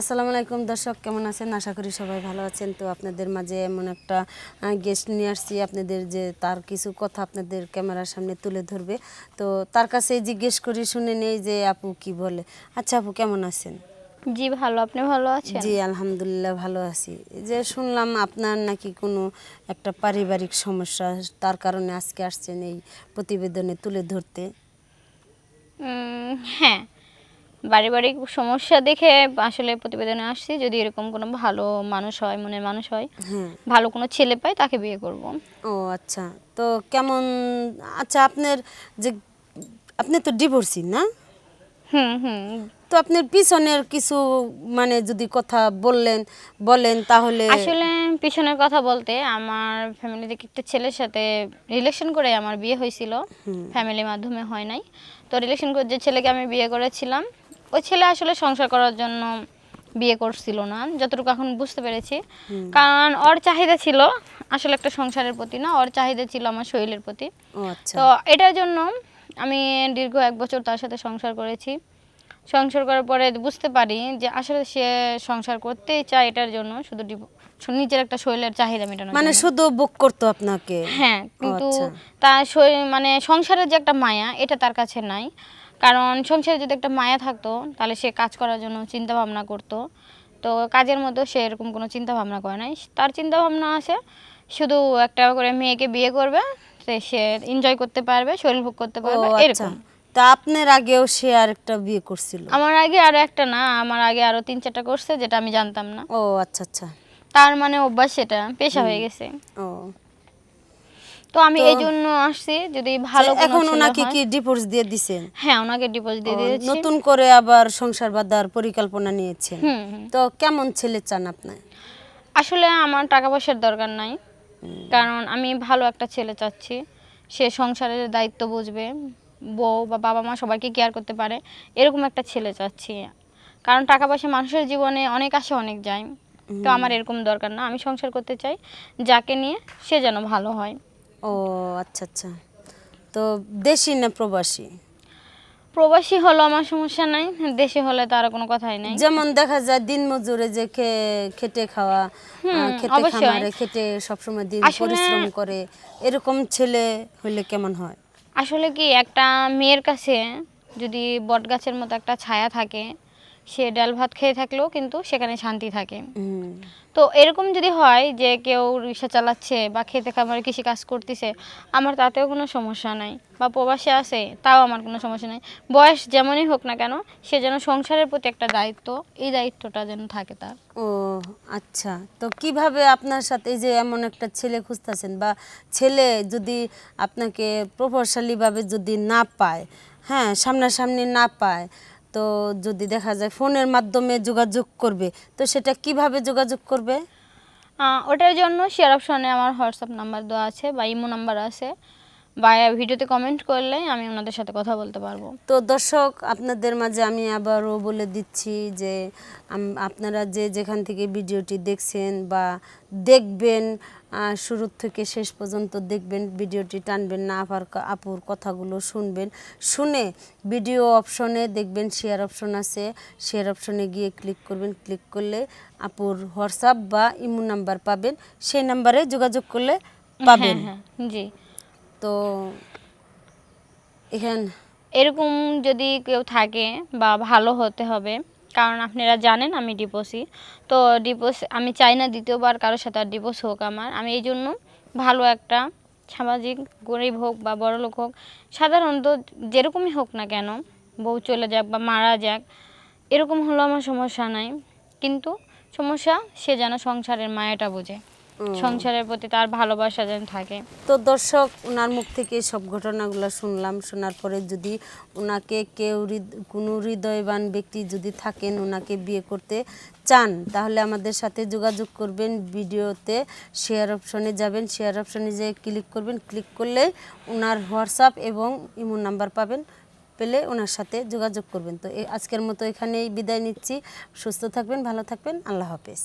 আসসালামু আলাইকুম দর্শক কেমন আছেন? আশা করি সবাই ভালো আছেন। তো আপনাদের মাঝে এমন একটা গেস্ট নিয়ে আসছি। আপনাদের যে তার কিছু কথা আপনাদের ক্যামেরার সামনে তুলে ধরবে। তো তার কাছে জিজ্ঞেস করি শুনে নেই যে আপু কি বলে। আচ্ছা আপু কেমন আছেন? জি ভালো। আপনি ভালো আছেন? জি আলহামদুলিল্লাহ ভালো আছি। যে শুনলাম আপনার নাকি কোনো একটা পারিবারিক সমস্যা তার কারণে আজকে আসছেন এই প্রতিবেদনে তুলে ধরতে। হ্যাঁ। পারিবারিক সমস্যা দেখে আসলে প্রতিবেদনে আসছি যদি এরকম কোনো ভালো মানুষ হয় মনের মানুষ হয় হ্যাঁ। ভালো কোনো ছেলে পাই তাকে বিয়ে করব। ও আচ্ছা তো কেমন আচ্ছা আপনার যে আপনি তো ডিভোর্সি না? হুম হুম। তো আপনার পিছনের কিছু মানে যদি কথা বললেন বলেন তাহলে আসলে পিছনের কথা বলতে আমার ফ্যামিলি থেকে একটা ছেলের সাথে রিলেশন করে আমার বিয়ে হয়েছিল। ফ্যামিলির মাধ্যমে হয় নাই। তো রিলেশন করে যে ছেলেকে আমি বিয়ে করেছিলাম ওই ছেলে আসলে সংসার করার জন্য বিয়ে করছিল না যতটুকু এখন বুঝতে পেরেছি। কারণ ওর চাহিদা ছিল আসলে একটা সংসারের প্রতি না ওর চাহিদা ছিল আমার শরীরের প্রতি। আচ্ছা। তো এটার জন্য আমি দীর্ঘ এক বছর তার সাথে সংসার করেছি। সংসার করার পরে বুঝতে পারি যে আসলে সে সংসার করতেই চায় এটার জন্য শুধু নিজের একটা শরীরের চাহিদা মেটানোর মানে শুধু বুক করতো আপনাকে? হ্যাঁ কিন্তু আচ্ছা। তার মানে সংসারের যে একটা মায়া এটা তার কাছে নাই। কারণ সংসারে যদি একটা মায়া থাকতো তাহলে সে কাজ করার জন্য চিন্তা ভাবনা করতো। তো কাজের মধ্যে সে এরকম কোনো চিন্তা ভাবনা করে নাই। তার চিন্তা ভাবনা আছে শুধু একটা করে মেয়েকে বিয়ে করবে সে এনজয় করতে পারবে শরীর ভোগ করতে পারবে আচ্ছা। এরকম। তা আপনার আগেও সে আর একটা বিয়ে করছিল? আমার আগে আরও একটা না আমার আগে আরও তিন চারটা করছে যেটা আমি জানতাম না। ও আচ্ছা আচ্ছা। তার মানে অভ্যাস সেটা পেশা হয়ে গেছে। ও। তো আমি এই জন্য আসছি যদি ভালো এখন ওনাকে কি ডিভোর্স দিয়ে দিছেন হ্যাঁ ওনাকে ডিপোজিট দিয়ে দিয়েছি। নতুন করে আবার সংসার বাঁধার পরিকল্পনা নিয়েছেন। তো কেমন ছেলে চান আপনার আসলে আমার টাকা পয়সার দরকার নাই। কারণ আমি ভালো একটা ছেলে চাচ্ছি। সে সংসারের দায়িত্ব বুঝবে। বউ বা বাবা মা সবাইকে কেয়ার করতে পারে। এরকম একটা ছেলে চাচ্ছি। কারণ টাকা পয়সা মানুষের জীবনে অনেক আসে অনেক যায়। তো আমার এরকম দরকার না। আমি সংসার করতে চাই। যাকে নিয়ে সে যেন ভালো হয়। ও আচ্ছা আচ্ছা। তো দেশি না প্রবাসী? প্রবাসী হলো আমার সমস্যা নাই। দেশে হলে তার কোনো কথাই নাই। যেমন দেখা যায় দিন মজুরে যে খেটে খাওয়া খেটে। খামারে খেটে সবসময় দিন পরিশ্রম করে এরকম ছেলে হইলে কেমন হয়? আসলে কি একটা মেয়ের কাছে যদি বটগাছের মতো একটা ছায়া থাকে সে ডাল ভাত খেয়ে থাকলেও কিন্তু সেখানে শান্তি থাকে। তো এরকম যদি হয় যে কেউ রিক্সা চালাচ্ছে বা খেতে খামারে কৃষি কাজ করতেছে আমার তাতেও কোনো সমস্যা নাই। বা প্রবাসে আছে তাও আমার কোনো সমস্যা নাই। বয়স যেমনই হোক না কেন সে যেন সংসারের প্রতি একটা দায়িত্ব এই দায়িত্বটা যেন থাকে তার। ও আচ্ছা। তো কীভাবে আপনার সাথে এই যে এমন একটা ছেলে খুঁজতেছেন বা ছেলে যদি আপনাকে প্রভাবশালীভাবে যদি না পায় হ্যাঁ সামনাসামনি না পায় তো যদি দেখা যায় ফোনের মাধ্যমে যোগাযোগ করবে, তো সেটা কীভাবে যোগাযোগ করবে? ওটার জন্য শেয়ার অপশনে আমার হোয়াটসঅ্যাপ নাম্বার দেওয়া আছে বা ইমো নাম্বার আছে। বা ভিডিওতে কমেন্ট করলে আমি ওনাদের সাথে কথা বলতে পারব। তো দর্শক আপনাদের মাঝে আমি আবারও বলে দিচ্ছি যে আপনারা যে যেখান থেকে ভিডিওটি দেখছেন বা দেখবেন আহ, শুরু থেকে শেষ পর্যন্ত দেখবেন ভিডিওটি টানবেন না আপার আপুর কথাগুলো শুনবেন। শুনে ভিডিও অপশনে দেখবেন শেয়ার অপশন আছে। শেয়ার অপশনে গিয়ে ক্লিক করবেন। ক্লিক করলে আপুর হোয়াটসঅ্যাপ বা ইমো নাম্বার পাবেন। সেই নাম্বারে যোগাযোগ করলে পাবেন। হ্যাঁ হ্যাঁ জি। তো এখান এরকম যদি কেউ থাকে বা ভালো হতে হবে, কারণ আপনারা জানেন আমি ডিপোসি তো ডিপোস আমি চাই না দ্বিতীয়বার কারোর সাথে আর ডিপোস হোক আমার। আমি এই জন্য ভালো একটা সামাজিক গরিব হোক বা বড়লোক হোক, সাধারণত যেরকমই হোক না কেন, বউ চলে যাক বা মারা যাক, এরকম হলো আমার সমস্যা নাই। কিন্তু সমস্যা সে যেন সংসারের মায়াটা বোঝে। সংসারের প্রতি তার ভালোবাসা যেন থাকে। তো দর্শক ওনার মুখ থেকে সব ঘটনাগুলো শুনলাম। শোনার পরে যদি ওনাকে কেউ কোনো হৃদয়বান ব্যক্তি যদি থাকেন ওনাকে বিয়ে করতে চান তাহলে আমাদের সাথে যোগাযোগ করবেন। ভিডিওতে শেয়ার অপশনে যাবেন। শেয়ার অপশনে যেয়ে ক্লিক করবেন। ক্লিক করলে ওনার হোয়াটসঅ্যাপ এবং ইমো নাম্বার পাবেন। পেলে ওনার সাথে যোগাযোগ করবেন। তো আজকের মতো এখানেই বিদায় নিচ্ছি। সুস্থ থাকবেন ভালো থাকবেন। আল্লাহ হাফেজ।